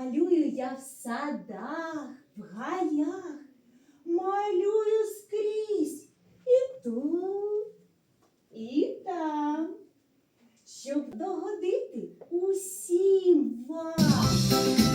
малюю я в садах, в гаях, малюю скрізь і тут, і там, щоб догодити усім вам.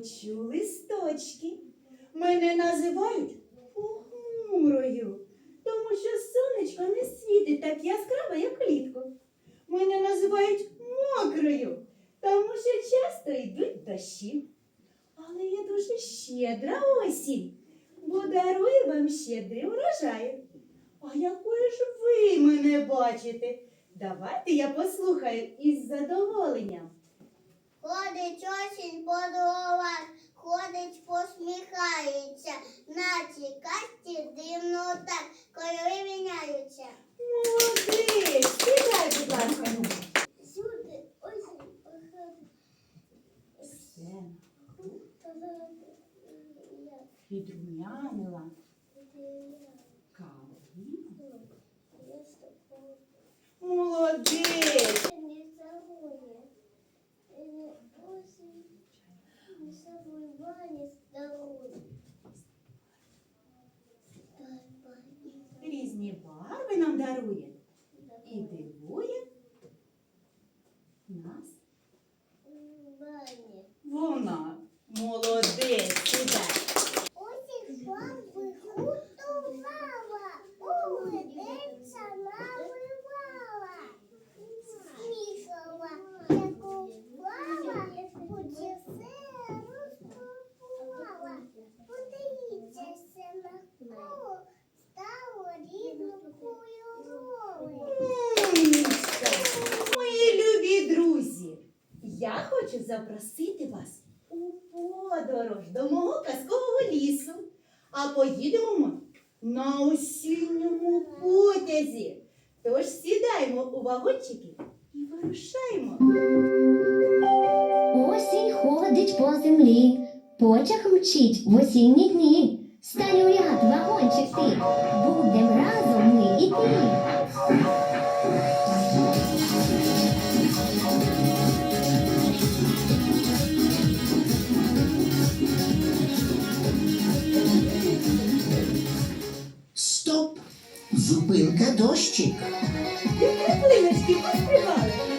точу листочки. Мене називають похмурою, тому що сонечко не світить так яскраво, як влітку. Мене називають мокрою, тому що часто йдуть дощі. Але я дуже щедра осінь, бо дарую вам щедрий урожай. А якою ж ви мене бачите? Давайте я послухаю із задоволенням. Ходить осінь по дровах, ходить, посміхається, натікать. Стоп! Зупинка дощик. Краплиночки поспівали.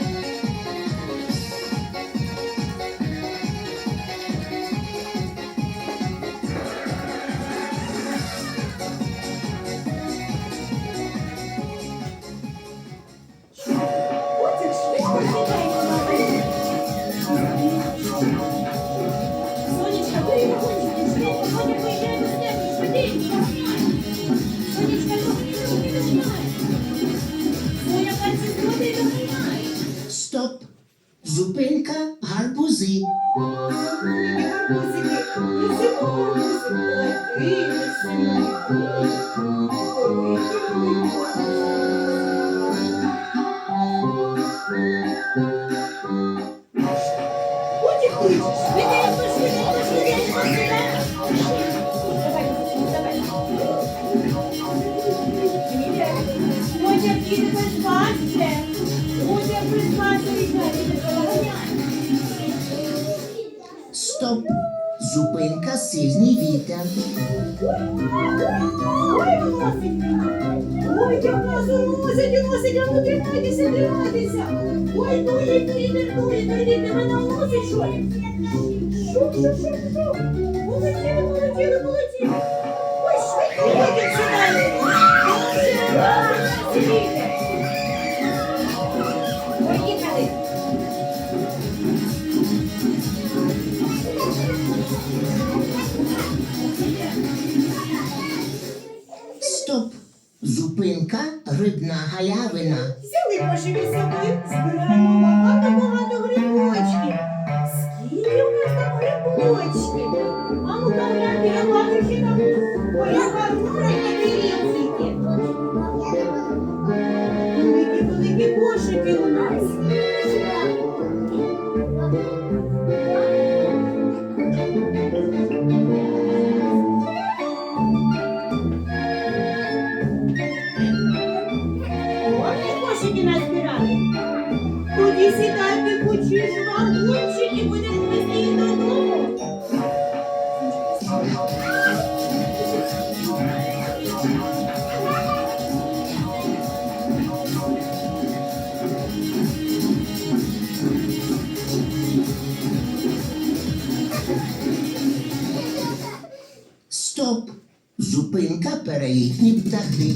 Зупинка сильний вітер. Ой! Ой, як нас уносить, уносить, а ну тримайтеся, тримайтеся! Ой, дує, вітер, дує, дує, ти мене уносить, що ли? Що, що? Полетіли, полетіли, полетіли! Ой, швидко ходить сюди! Дуже Зупинка галявина. Взяли пошиві Зупинка перелітні птахи.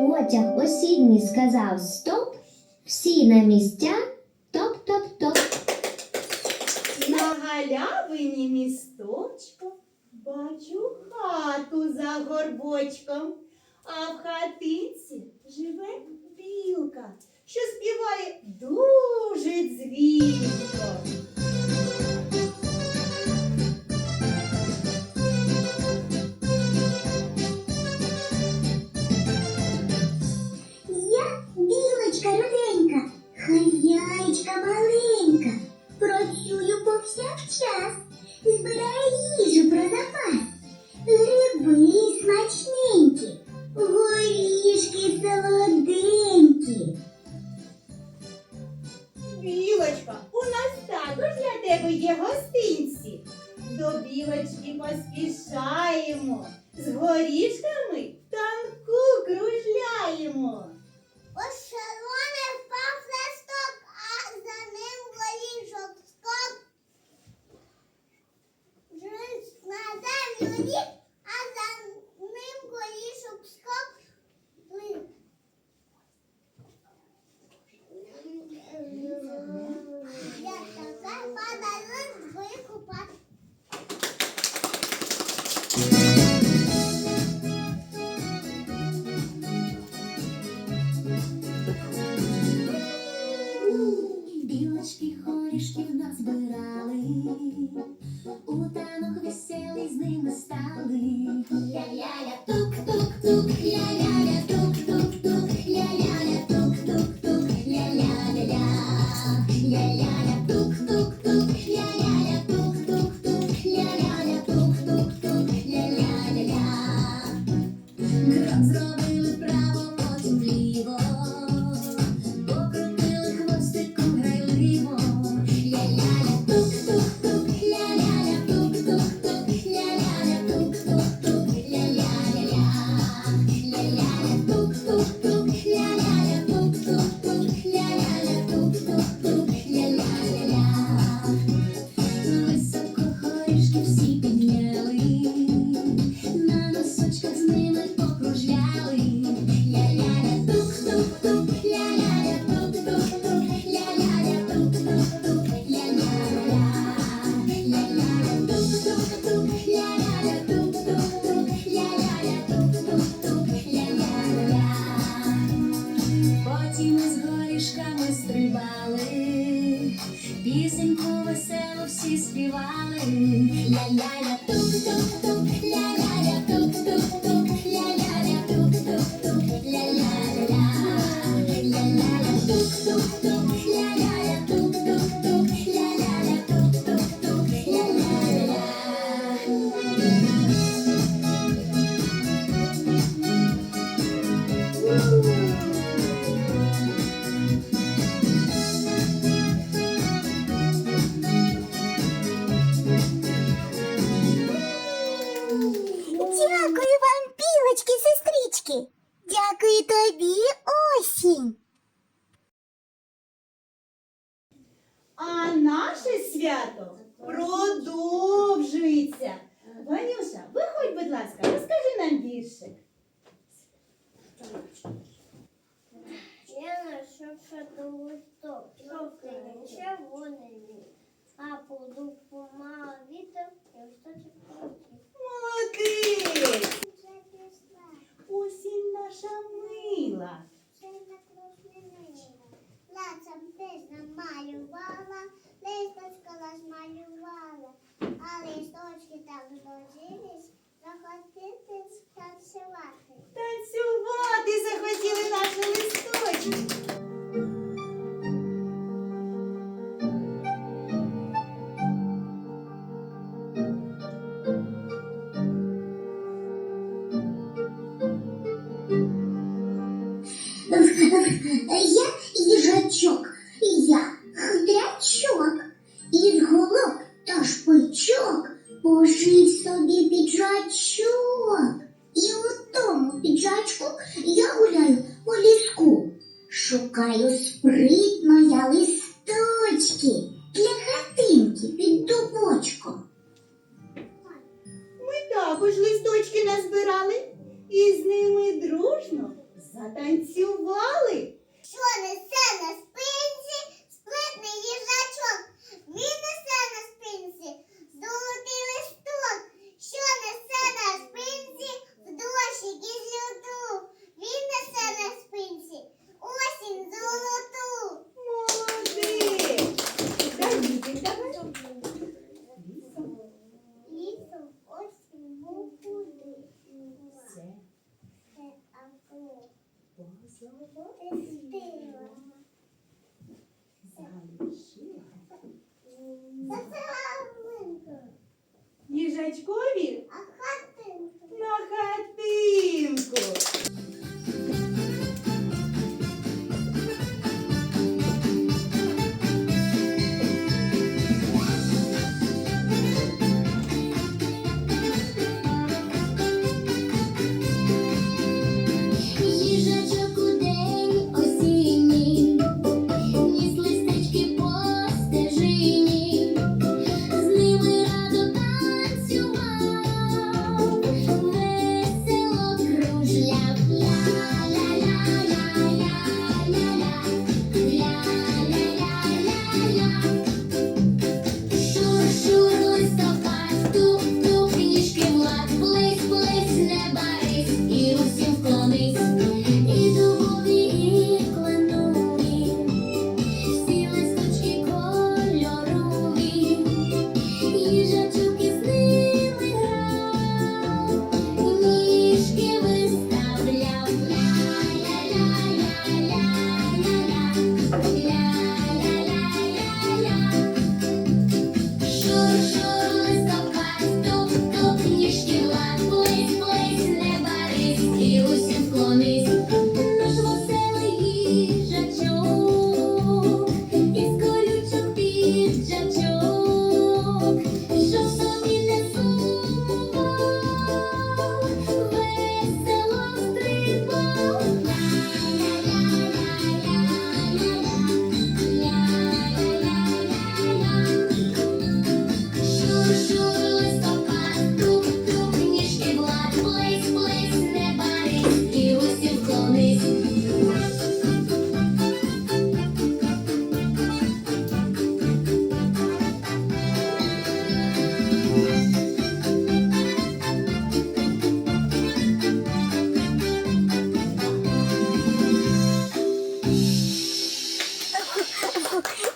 Потяг осінній сказав стоп, всі на місця, бачу хату за горбочком, а в хатинці живе білка, що співає дуже дзвінко. Я білочка руденька, хазяйчка маленька, працюю повсякчас, e beijo pra Ana paz.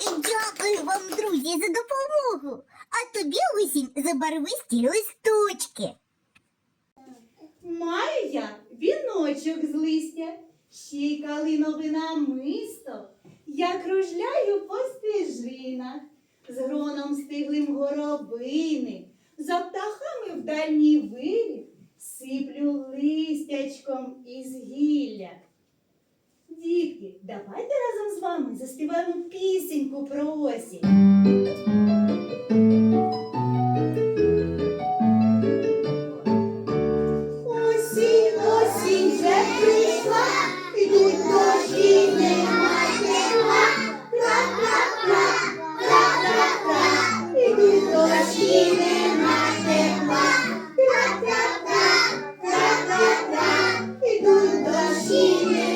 І дякую вам, друзі, за допомогу. А тобі усім за барвисті листочки. Маю я віночок з листя, ще й калинове намисто. Я кружляю по стежинах, з гроном стиглим горобини, за птахами в дальній вирі сиплю листячком із гілля. Дітки, давайте разом з вами заспіваємо пісеньку про осінь. Осінь, осінь вже прийшла, ідуть дощі, нема тепла. Тра-тра-тра, тра-тра-тра, ідуть дощі, нема тепла. Тра-тра-тра, тра-тра-тра, ідуть дощі, нема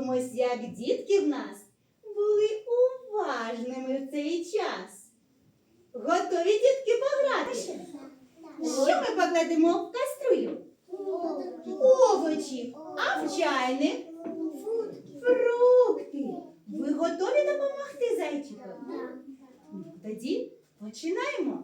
Подивимось, як дітки в нас були уважними в цей час. Готові дітки пограти? Що ми покладемо в кастрюлю? Овочі, а в чайник фрукти. Ви готові допомогти зайчику? Тоді починаємо.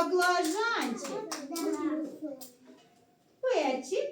Баклажанчик. Перчик.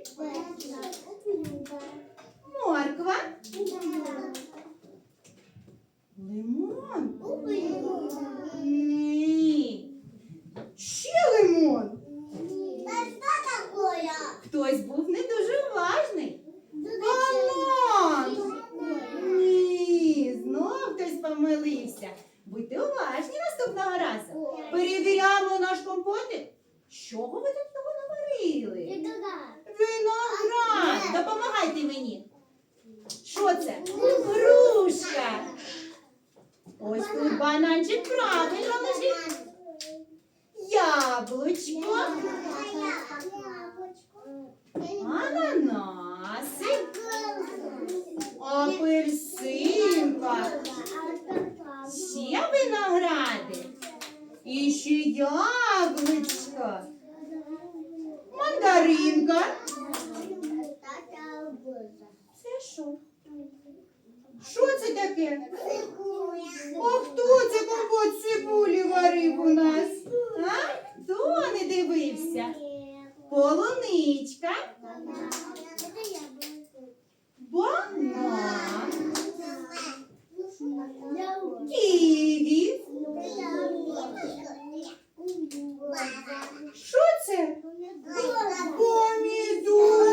Що це таке? А хто це компот цибулі варив у нас? А? Хто не дивився? Полуничка, банан. Що це? Помідорчик.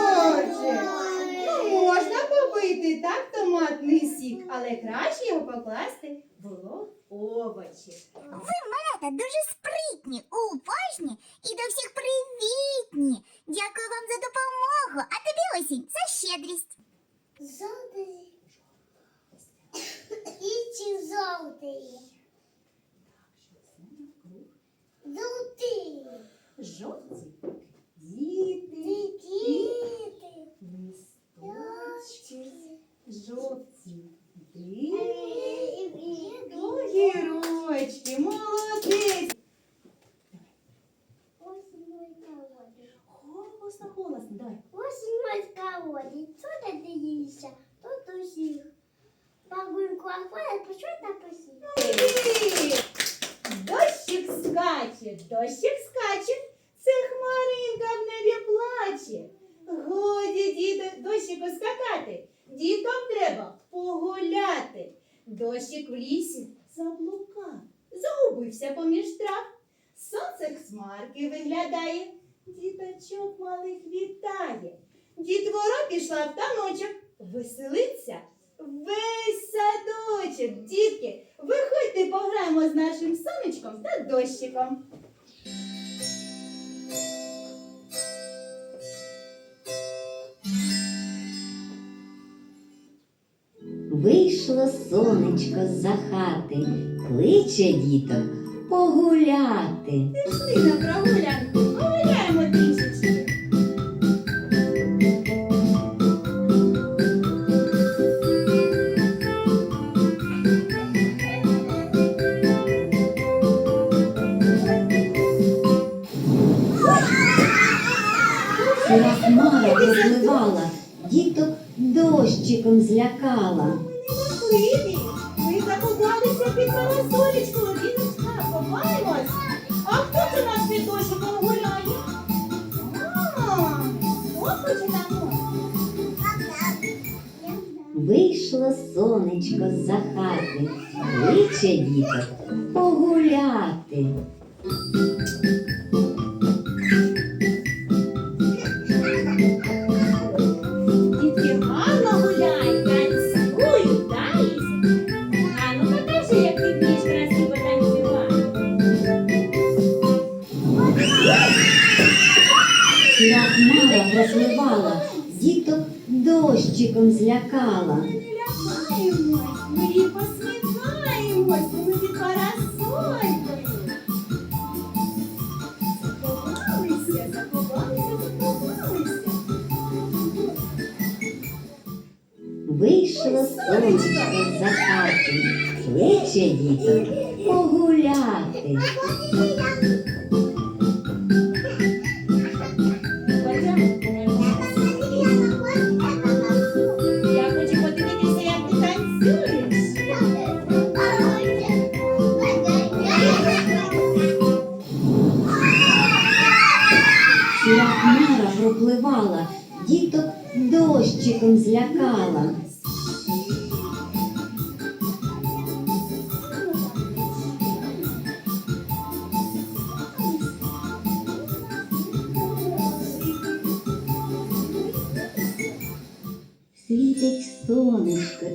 Можна побити так томатний сік, але краще його покласти було в овочі. Малята дуже спритні, уважні і до всіх Дощик в лісі заблукав, загубився поміж трав. Сонце хмарки виглядає, діточок малих вітає. Дітвора пішла в таночок, веселиться весь садочок. Дітки, виходьте пограємо з нашим сонечком та дощиком. Вийшло сонечко з-за хати, кличе діток погуляти. Пішли на прогулянку, погуляємо трішечки. Сіра хмара розливала, діток дощиком злякала. Ми ми за під парасолечку, Ліночка, ховаємось. А хто це під дощиком гуляє? Вийшло сонечко з-за хати, кличе діток погуляти. Дощиком злякала. Ми їй посміхаємось, ми під парасолькою. Заховалися, заховалися, заховалися. Вийшло сонечко з-за хати, кличе діток погуляти.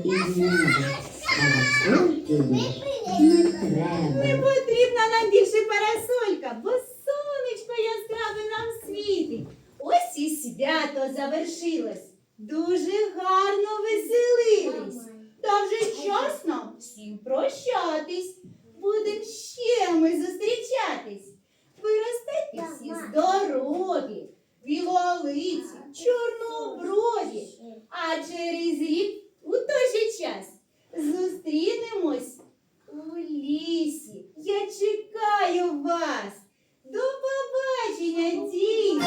А не потрібна нам більше парасолька, бо сонечко яскраве нам світить. Ось і свято завершилось. Дуже гарно веселились. Та вже час нам всім прощатись. Будем ще ми зустрічатись. Виростайте всі здорові, білолиці, чорноброві, а через рік у той же час зустрінемось у лісі. Я чекаю вас. До побачення, дітки!